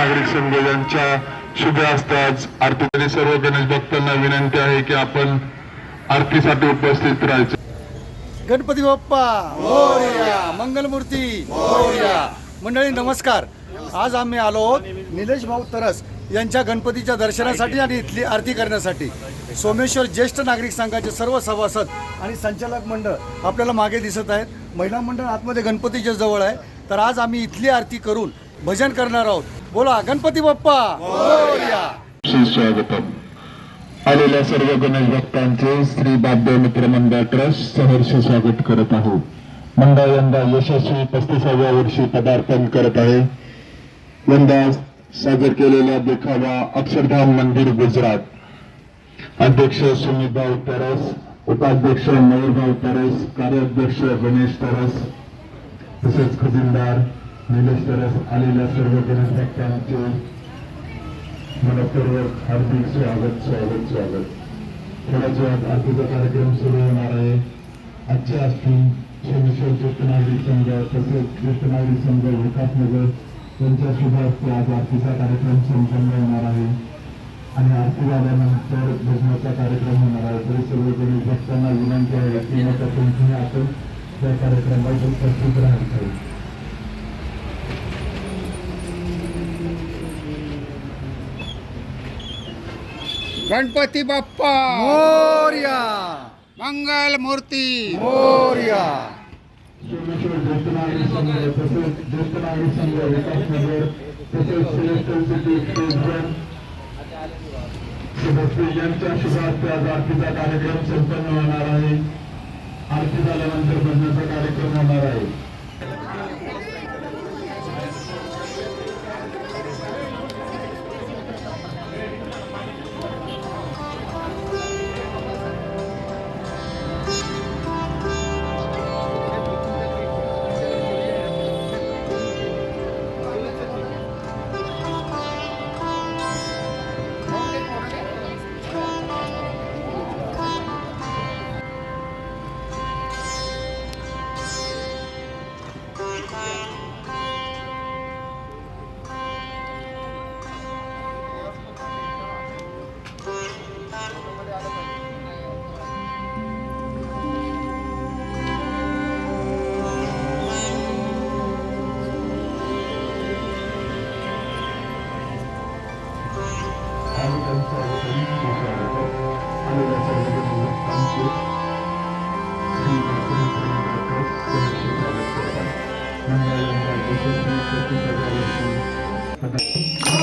नागरिक संघ यांच्या शुभ असतात आरती सर्व गणेश भक्तांना विनंती आहे की आपण आरतीसाठी उपस्थित राहायचं. गणपती बाप्पा मंगलमूर्ती मंडळी नमस्कार. आज आम्ही आलो निलेश भाऊ तरस यांच्या गणपतीच्या दर्शनासाठी आणि इथली आरती करण्यासाठी. सोमेश्वर ज्येष्ठ नागरिक संघाचे सर्व सभासद आणि संचालक मंडळ आपल्याला मागे दिसत आहेत. महिला मंडळ आतमध्ये गणपतीच्या जवळ आहे. तर आज आम्ही इथली आरती करून भजन करणार आहोत. बोला गणपती बाप्पा. मोरया. सुस्वागतम आलेल्या सर्व गणेश भक्तांचे श्री बाबदेव मित्र मंडळ ट्रस्ट सहर्ष स्वागत करत आहोत मंडळ यंदा यशस्वी पस्तीसाव्या वर्षी पदार्पण करत आहे. यंदा सादर केलेला देखावा अक्षरधाम मंदिर गुजरात. अध्यक्ष सुमितभाऊ तरस उपाध्यक्ष मयूरभाऊ तरस कार्याध्यक्ष गणेश तरस तसेच खजिनदार निलेश आलेल्या सर्व गणेश मनपूर्वक हार्दिक स्वागत स्वागत स्वागत थोड्याच वेळात आरतीचा कार्यक्रम सुरू होणार आहे आजच्या असतील सोमेश्वर ज्येष्ठ नागरिक संघ तसेच ज्येष्ठ नागरिक संघ विकासनगर यांच्या सुद्धा हस्ते आज आरतीचा कार्यक्रम संपन्न होणार आहे आणि आरती झाल्यानंतर भजनाचा कार्यक्रम होणार आहे तरी सर्व गणेश भक्तांना विनंती आहे की मोठ्या संख्येने आपण त्या कार्यक्रमात उपस्थित राहायचं गणपती बाप्पा. मोरया. मंगल मूर्ती. मोरया. यांच्या शुभार्थ आज आरतीचा कार्यक्रम संपन्न होणार आहे आरती झाल्यानंतर कार्यक्रम होणार आहे. 谢谢谢谢大家的支持拜拜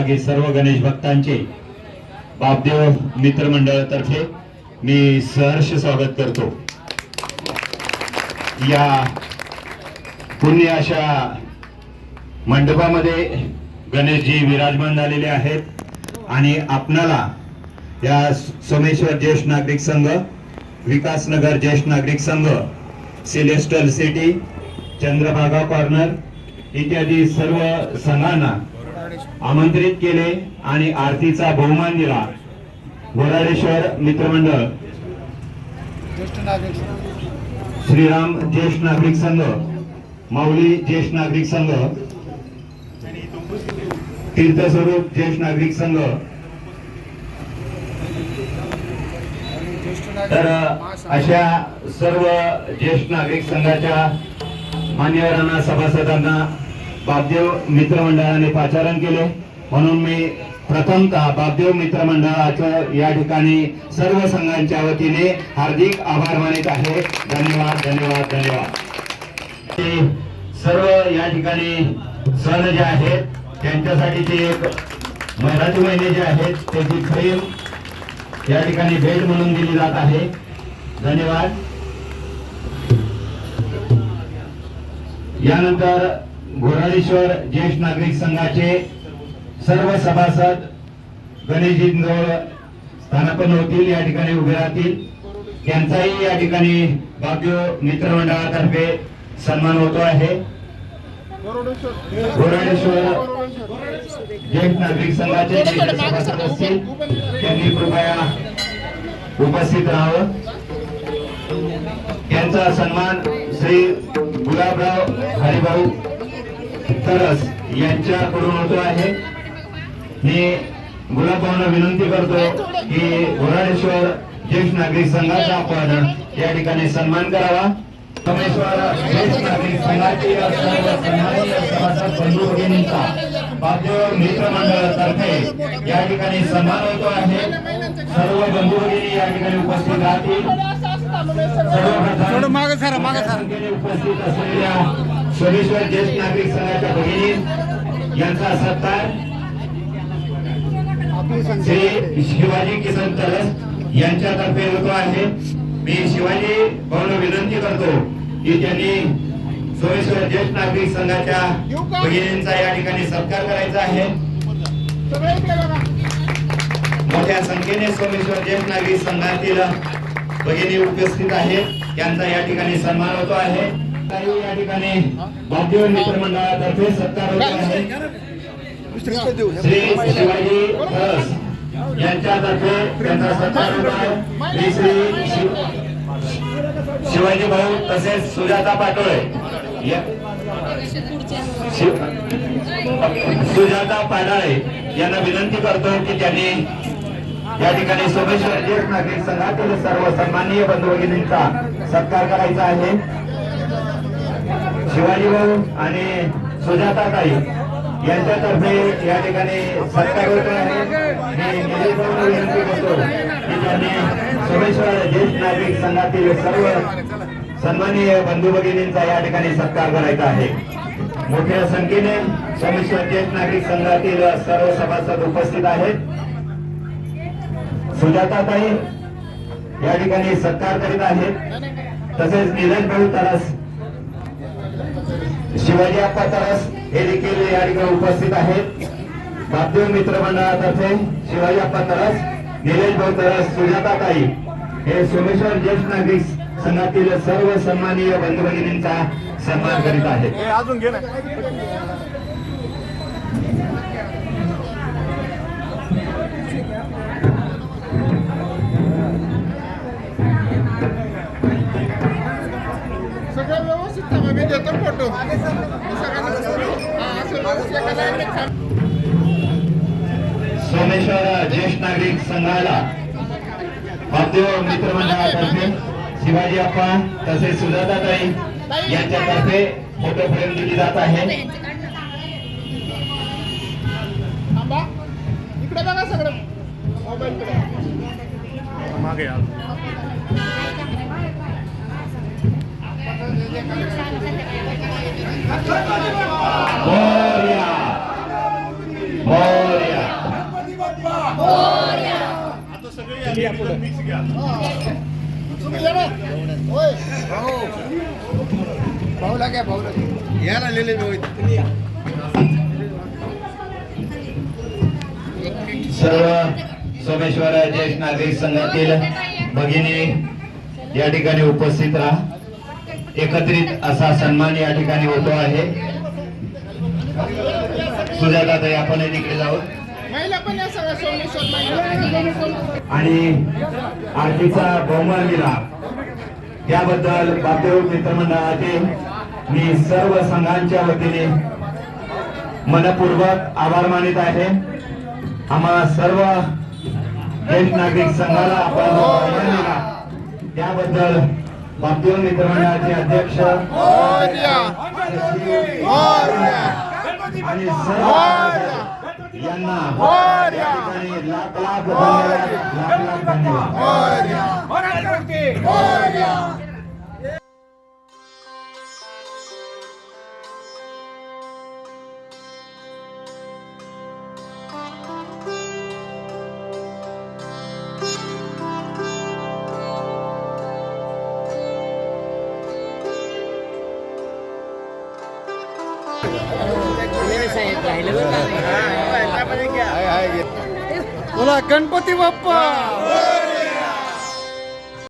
सहभागी सर्व गणेश भक्तांचे बापदेव मित्रमंडळातर्फे मी सहर्ष स्वागत करतो. या पुण्य अशा मंडपामध्ये गणेशजी विराजमान झालेले आहेत आणि आपणाला या सोमेश्वर ज्येष्ठ नागरिक संघ विकासनगर ज्येष्ठ नागरिक संघ सिलेस्टल सिटी चंद्रभागा कॉर्नर इत्यादी सर्व संघांना आमंत्रित केले आणि आरतीचा बहुमान दिला. गोराडेश्वर मित्रमंडळ. श्रीराम ज्येष्ठ नागरिक संघ. माऊली ज्येष्ठ नागरिक संघ. तीर्थस्वरूप ज्येष्ठ नागरिक संघ. तर अशा सर्व ज्येष्ठ नागरिक संघाच्या मान्यवरांना सभासदांना बापदेव मित्रमंडळाने पाचारण केले. म्हणून मी प्रथमतः बापदेव मित्रमंडळाचं या ठिकाणी सर्व संघांच्या वतीने हार्दिक आभार मानित आहे. धन्यवाद धन्यवाद धन्यवाद. ते सर्व या ठिकाणी सण जे आहेत त्यांच्यासाठी ते एक मराठी महिने जे आहेत त्याची फ्रेम या ठिकाणी भेट म्हणून दिली जात आहे. धन्यवाद. यानंतर घोराळेश्वर ज्येष्ठ नागरिक संघाचे सर्व सभासद गणेशजींजवळ स्थानापन्न होतील या ठिकाणी उभे राहतील. त्यांचाही या ठिकाणी भाग्य मित्रमंडळातर्फे सन्मान होतो आहे. घोराळेश्वर ज्येष्ठ नागरिक संघाचे सभासद असतील त्यांनी कृपया उपस्थित राहावं. यांचा सन्मान श्री गुलाबराव हरिभाऊ तरस यांच्याकडून होतो आहे. मी गुलाबभाऊंना विनंती करतो की घोराळेश्वर ज्येष्ठ नागरिक संघाचा आपण या ठिकाणी सन्मान करावा. सोमेश्वर ज्येष्ठ नागरिक संघाची सर्व सन्माननीय सभासद बंधू भगिनींचा बापदेव मित्रमंडळातर्फे या ठिकाणी सन्मान होतो आहे. सर्व बंधू भगिनी या ठिकाणी उपस्थित राहतील. सर्वप्रथम थोडं मागं सरा, मागं सरा. संख्येने उपस्थित असलेल्या सोमेश्वर ज्येष्ठ नागरिक संघाच्या भगिनी यांचा सत्कार. श्री शिवाजी किसन तरस यांच्यातर्फे होतो आहे. मी शिवाजी भाऊन विनंती करतो की त्यांनी सोमेश्वर ज्येष्ठ नागरिक संघाच्या भगिनींचा या ठिकाणी सत्कार करायचा आहे. मोठ्या संख्येने सोमेश्वर ज्येष्ठ नागरिक संघातील भगिनी उपस्थित आहेत. त्यांचा या ठिकाणी सन्मान होतो आहे. काही या ठिकाणी सत्कार आहे. श्री शिवाजी यांच्यातर्फे त्यांचा सत्कार होत आहे श्री शिवाजी भाऊ तसेच सुजाता पाटोळे. सुजाता पाडाळे यांना विनंती करतो की त्यांनी या ठिकाणी सोमेश्वर ज्येष्ठ नागरिक संघातील सर्व सन्माननीय बंधू भगिनींचा सत्कार करायचा आहे. शिवाजी भाऊ आणि सुजाताताई यांच्यातर्फे या ठिकाणी सत्कार होत आहे मी निलेश विनंती करतो की त्यांनी सोमेश्वर ज्येष्ठ नागरिक संघातील सर्व सन्माननीय बंधू भगिनींचा या ठिकाणी सत्कार करायचा आहे. मोठ्या संख्येने सोमेश्वर ज्येष्ठ नागरिक संघातील सर्व सभासद उपस्थित आहेत. सुजाताताई या ठिकाणी सत्कार करीत आहेत. तसेच निलेश भाऊ तरस शिवाजी अप्पा तरस हे देखील या ठिकाणी उपस्थित आहेत. बापदेव मित्र मंडळातर्फे शिवाजी आप्पा तरस निलेश भाऊ तरस सुजाताताई हे सोमेश्वर ज्येष्ठ नागरिक संघातील सर्व सन्माननीय बंधू भगिनींचा सन्मान करीत आहेत. देतो फोटो हा. सोमेश्वर ज्येष्ठ नागरिक संघाला वाद्य मित्रमंडळातर्फे शिवाजी अप्पा तसेच सुजाताताई यांच्यातर्फे फोटो फ्रेम दिली जात आहे. इकडे बघा सगळं. मोबाईल कडे मागे या मोरया मोरया सर्व सोमेश्वर ज्येष्ठ नागरिक संघातील भगिनी या ठिकाणी उपस्थित राहा. एकत्रित असा सन्मान या ठिकाणी होतो आहे. सुजाताताई आपण तिकडे जाऊ. आणि आरतीचा बहुमान दिला. त्याबद्दल बापदेव मित्रमंडळाचे मी सर्व संघांच्या वतीने मनपूर्वक आभार मानित आहे. आम्हा सर्व ज्येष्ठ नागरिक संघाला आपण त्याबद्दल बापदेव मित्रमंडळाचे अध्यक्ष आणि सर्व यांना लाख लाख धन्यवाद लाख लाख धन्यवाद. बोला गणपती बाप्पा!